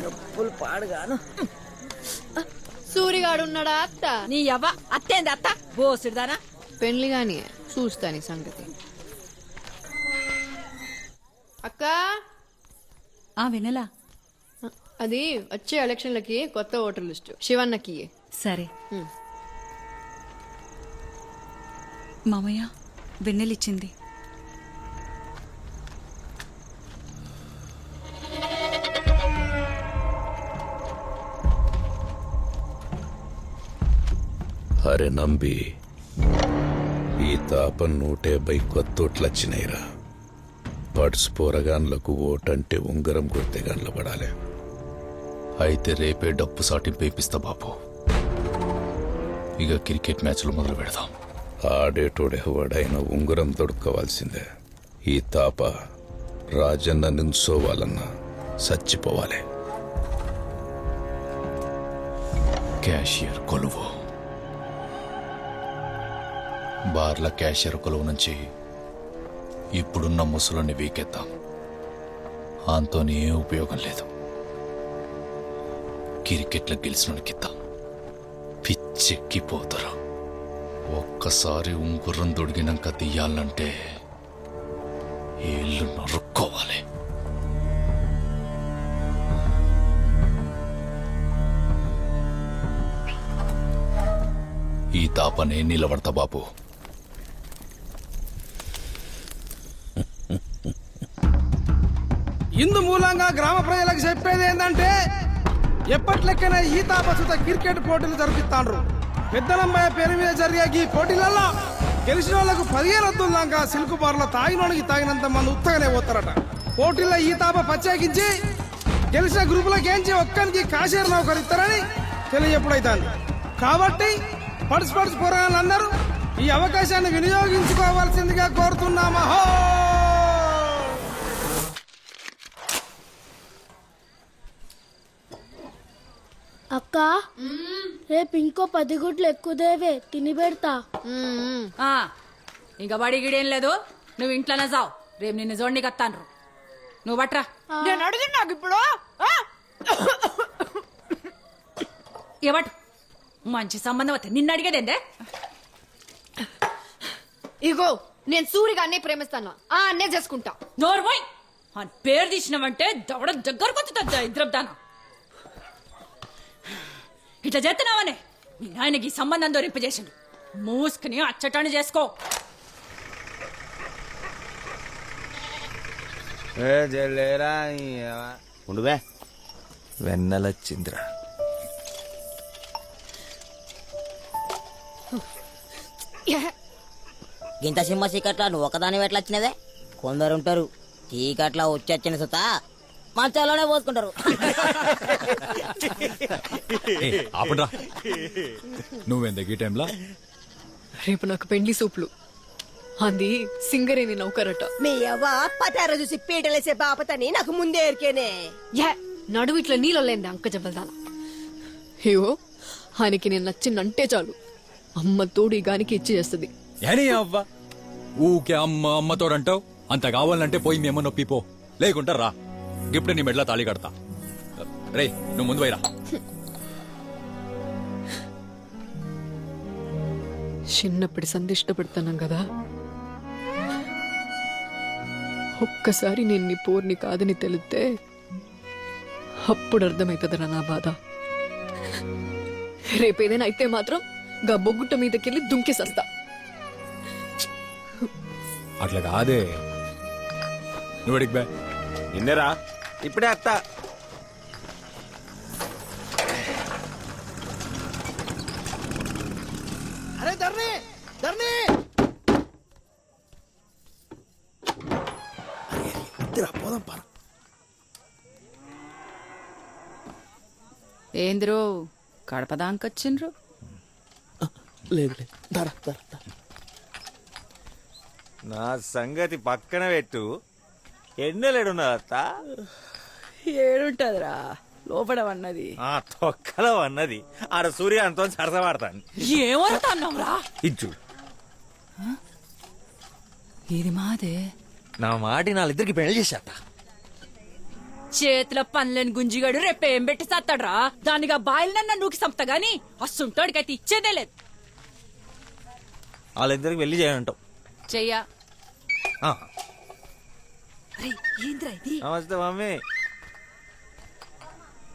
నొప్పులు పాడుగాను. సూరిగాడు ఉన్నాడా అత్త? నీ అవ్వ అత్తేంది అత్త? బోసుడుదానా పెళ్ళి గాని చూస్తాని సంగతి. అక్క? ఆ వినలా. అది వచ్చే ఎలక్షన్లకి కొత్త ఓటర్ లిస్టు. శివన్నకి. సరే. మామయ్య వెన్నెలిచ్చింది. అరే నంబి. ఈ తాప నూట యాభై కొత్తోట్లొచ్చినాయిరా. పడ్స్ పోరగాన్లకు ఓటంటే ఉంగరం కొడితే గండ్ల పడాలి. అయితే రేపే డప్పు సాటింపు ఇప్పిస్తా బాబు ఇక క్రికెట్ మ్యాచ్లు మొదలు పెడదాం. ఆడేటోడెవడైనా ఉంగరం దొడుక్కోవాల్సిందే. ఈ తాప రాజన్న నించోవాలన్నా చచ్చిపోవాలి క్యాషియర్ కొలువు. బార్ల క్యాషియర్ కొలువు నుంచి ఇప్పుడున్న ముసలుని వీకెత్తాం. ఆంతోని ఏ ఉపయోగం లేదు. క్రికెట్లో గెలిచినోనికిద్దాం పిచ్చెక్కిపోతారు. ఒక్కసారి ఉంగుర్రం దొడిగినాక తీయాలంటే ఏళ్ళు నరుక్కోవాలి. ఈ తాపనే నిలబడతా బాబు ఇందు మూలంగా గ్రామ ప్రజలకు చెప్పేది ఏంటంటే ఎప్పట్లెక్కనే ఈ తాపసుత క్రికెట్ పోటీలు జరిపిస్తాండ్రు. పెద్దలంబయ్య పేరు మీద జరిగే ఈ పోటీలలో గెలిచిన వాళ్ళకు పదిహేను వద్దులాగా సిల్క్ బార్లో తాగినోడికి తాగినంత మంది ఉత్తగానే పోతారట. పోటీల్లో ఈ తాప ప్రత్యేకించి గెలిచిన గ్రూపులకు ఏంచి ఒక్కరికి కాశీర నౌకరు ఇస్తారని తెలియజెప్పుడైతాను కాబట్టి పడుచు పడుచు పోరాళ్ళందరూ ఈ అవకాశాన్ని వినియోగించుకోవాల్సిందిగా కోరుతున్నామహో అక్క రేపు ఇంకో పది గుడ్లు ఎక్కువదేవే తిని పెడతా. ఆ, ఇంకా బడి గిడేం లేదు. నువ్వు ఇంట్లోనే చావు రేపు నిన్ను జోడికి వస్తాను నువ్వు బట్రా నేను అడిగి నాకు ఇప్పుడు. ఆ? ఇవ్వటు మంచి సంబంధం వస్తే నిన్ను అడిగేదేందే? ఇగో నేను సూరిగా అన్నే ప్రేమిస్తాను. ఆ అన్నే చేసుకుంటా. నోర్మోయ్ అని పేరు తీసినావంటే దవడ దగ్గరకు వచ్చుతుందా ఇద్దరు దానా ఇట్లా చేస్తున్నావనే మీ నాయనకి సంబంధం దొరింపజేసిండు మూసుకుని అచ్చటాన్ని చేసుకో. ఉండువే వెన్నెలొచ్చిందిరా గింత సింహ చీకట్ల నువ్వు ఒకదాని ఎట్లా వచ్చినదే కొందరు ఉంటారు చీకట్ల వచ్చి వచ్చిన సుత. మంచాలోనే పోసుకుంటారు. ఆపడ్రా. నువ్వెందుకు ఈ టైంలో? రేపు నాకు పెండ్లి సూపులు. అది సింగరేని నౌకరట. మీ అవ్వ పతార చూసి పీటలేసే బాపతని నాకు ముందే ఎరికేనే. యా నడువు ఇట్లా నీళ్ళలేంది అంక జబ్బల్దాన అయ్యో ఆయనకి నేను నచ్చిందంటే చాలు. అమ్మ తోడు ఈ గానికి ఇచ్చి చేస్తుంది. ఏనీ అవ్వ? ఊకే అమ్మ అమ్మతోడంటావు అంత కావాలంటే పోయి మీ అమ్మ నొప్పి పో లేకుంటా రా. ఇప్పుడే నీ మెడ్ల తాళి కడతా. రే నువ్వు ముందు పోయిరా. చిన్నప్పటి సంధి ఇష్టపడుతున్నాం కదా. ఒక్కసారి నేను నీ పోర్ని కాదని తెలిస్తే అప్పుడు అర్థమవుతుందిరా నా బాధ. రేపేదైనా అయితే మాత్రం గా బొగ్గుట్ట మీదకెళ్ళి దుంకేసస్తా. అట్లా కాదే. నువ్వు అడిగి బే? నిన్నరా? ఇప్పుడే అత్త. అరే ధర్ని ధర్ని! పోదాం పర ఏంద్రో కడప దాంకొచ్చిండ్రు లేదు లేదు. ధర ధర ధర. నా సంగతి పక్కన పెట్టు. ఎన్నెలేడున్నా అత్త ఏడుంటదిరా. లోపడమన్నది. ఆ తొక్కలో అన్నది ఆడ సూర్యాంతో సరసమాడతాను ఏమంటున్నావురా ఇచ్చు ఇది మాదే. నా మాటి నాళ్ళిద్దరికి పెళ్ళి చేసేట చేతిలో పనులేని గుంజిగాడు రేపేం పెట్టి సత్తాడ్రా? దానిగా బాయిలనన్న నూకి సంపుతా గాని అస్సుంటోడికైతే ఇచ్చేదే లేదు. వాళ్ళిద్దరికి వెళ్ళి చేయంటాం. చెయ్యా. ఏంద్రా ఇది? నమస్తే మమ్మీ.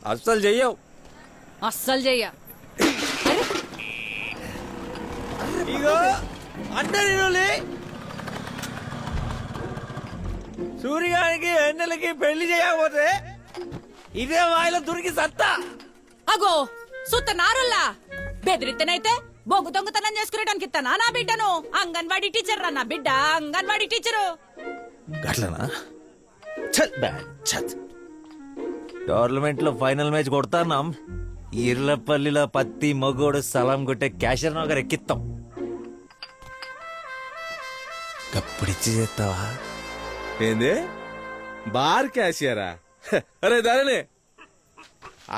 అస్సలు చెయ్యవు. అస్సలు చెయ్యా. ఇగో అంటే నేను సూర్యగానికి ఎన్నెలకి పెళ్ళి చేయకపోతే ఇదే వాయిలో దొరికి సత్తా. అగో సుత్త నారుల్లా. బెదిరిత్తనైతే బొగ్గు దొంగతనం చేసుకునేటానికి ఇస్తానా నా బిడ్డను? అంగన్వాడీ టీచర్ రా నా బిడ్డ అంగన్వాడీ టీచరు. గట్లనా? ఛత్ బ్యాడ్ ఛత్. టోర్నమెంట్లో ఫైనల్ మ్యాచ్ కొడతాన్నాం. ఈర్లపల్లిలో పత్తి మగోడు సలాం కొట్టే క్యాషర్ నగర్ ఎక్కిస్తాం కప్పుడిచ్చి చేస్తావా? ఏంది? బార్ క్యాషియరా? అరే ధరణి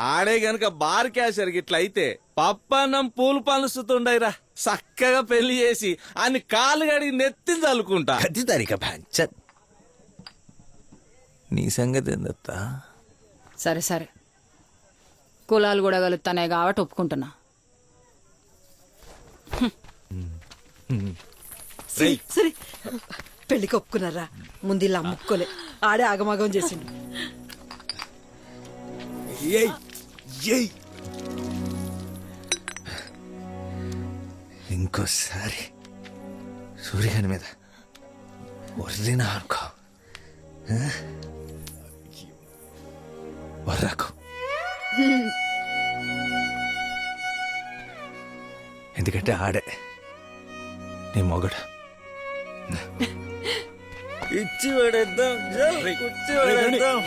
ఆడే గనక బార్ క్యాషియర్ గిట్ల అయితే పప్పన్నం పూలు పనుస్తుండయిరా చక్కగా పెళ్ళి చేసి అన్ని కాలు గడిగి నెత్తి చల్లుకుంటా గది తరిక ఛత్ నీ సంగతి ఏందత్తా? సరే సరే. కులాలు కూడా కలుగుతానే కాబట్టి ఒప్పుకుంటున్నా. సరే. పెళ్ళికి ఒప్పుకున్నారా? ముందు ఇలా అమ్ముకోలే ఆడే ఆగమాగం చేసిండు. ఇంకోసారి సూర్యగాని మీద వర్రినా అనుకో? వర్రకు ఎందుకంటే ఆడే నీ మొగడు ఇచ్చి పడేద్దాం ఇచ్చి పడేద్దాం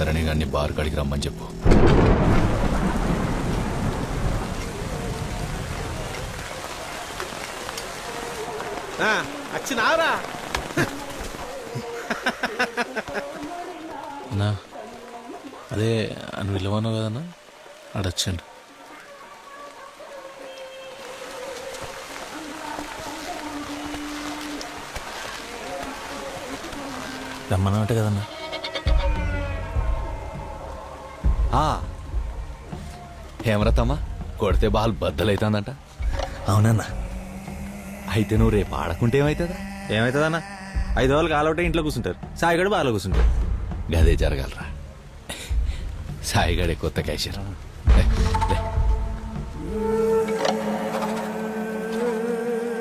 తరణి గారిని బార్ కాడికి రమ్మని చెప్పు. అన్నా అదే అని విలువను కదన్నా? అడొచ్చండి రమ్మన్నమాట కదన్నా? హేమరతమ్మా కొడితే బాల్ బద్దలైతుందంట. అవునన్నా. అయితే నువ్వు రేపు ఆడకుంటే ఏమైతుందా? ఏమవుతుందన్నా ఐదు రోజులు కాలవుటే ఇంట్లో కూర్చుంటారు. సాయిగడు బాగా కూర్చుంటారు గదే జరగలరా. సాయిగాడే కొత్త క్యాషియర్. లే.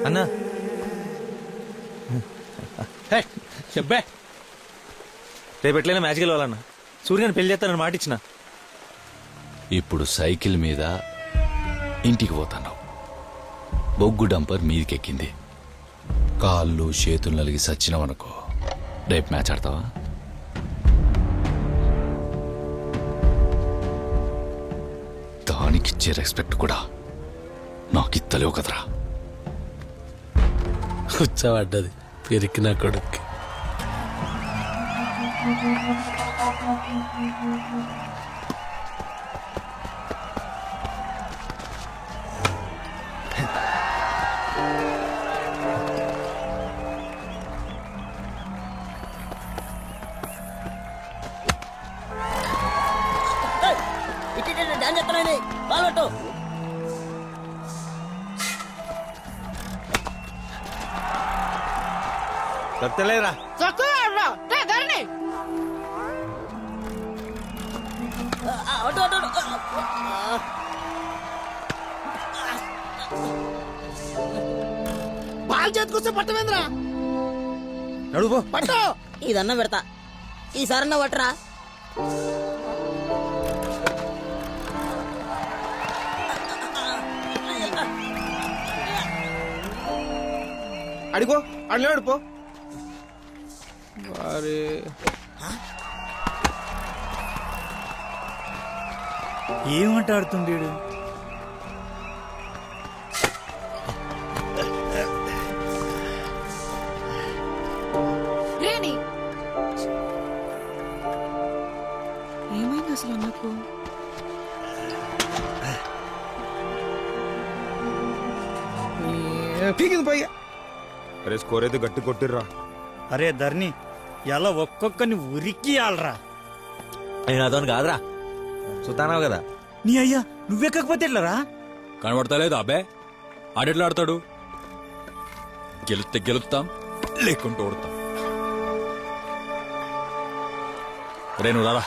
అన్నా. చెప్పే. రేపు ఎట్లయినా మ్యాచ్కి వెళ్ళాలన్నా సూర్యని పెళ్ళి చేస్తానని మాట ఇచ్చిన ఇప్పుడు సైకిల్ మీద ఇంటికి పోతున్నావు. బొగ్గు డంపర్ మీదికెక్కింది. కాళ్ళు చేతులు నలిగి సచ్చినవనుకో రేపు మ్యాచ్ ఆడతావా? దానికిచ్చే రెస్పెక్ట్ కూడా నాకు ఇత్తలేవు కదరా. కూర్చోబడ్డది పెరికిన కొడుక్కి. చెప్తానండి బాగా దొరకలేరా. బాల్ చేతికొస్తే పట్టమేంద్రా నడువు పట్టు. ఇదన్నా పెడతా. ఈసారన్నా పట్టరా. అడిగో అడిగే పో. ఏమంట ఏమైంది అసలు అన్నకు? పీకింది పోయా. అరే స్కోర్ అయితే గట్టి కొట్టిర్రా. అరే ధర్ని ఎలా ఒక్కొక్కని ఉరికి ఆలరా నేను అతను కాదురా. సుతానావు కదా. నీ అయ్యా నువ్వెక్కకపోతే ఎట్లరా? కనబడతలేదు అబ్బే. ఆడెట్లా ఆడతాడు? గెలిస్తే గెలుస్తాం లేకుంటే ఓడతాం. రే నువ్వు రారా.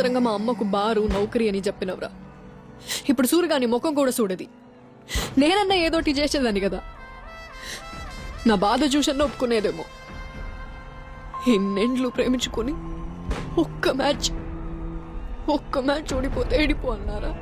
అనవసరంగా మా అమ్మకు బారు నౌకరి అని చెప్పినవరా. ఇప్పుడు సూరగాని ముఖం కూడా చూడది నేనన్నా ఏదోటి చేసేదాన్ని కదా. నా బాధ చూసన్నా ఒప్పుకునేదేమో. ఎన్నెండ్లు ప్రేమించుకొని ఒక్క మ్యాచ్ ఒక్క మ్యాచ్ ఓడిపోతే ఏడిపో అన్నారా?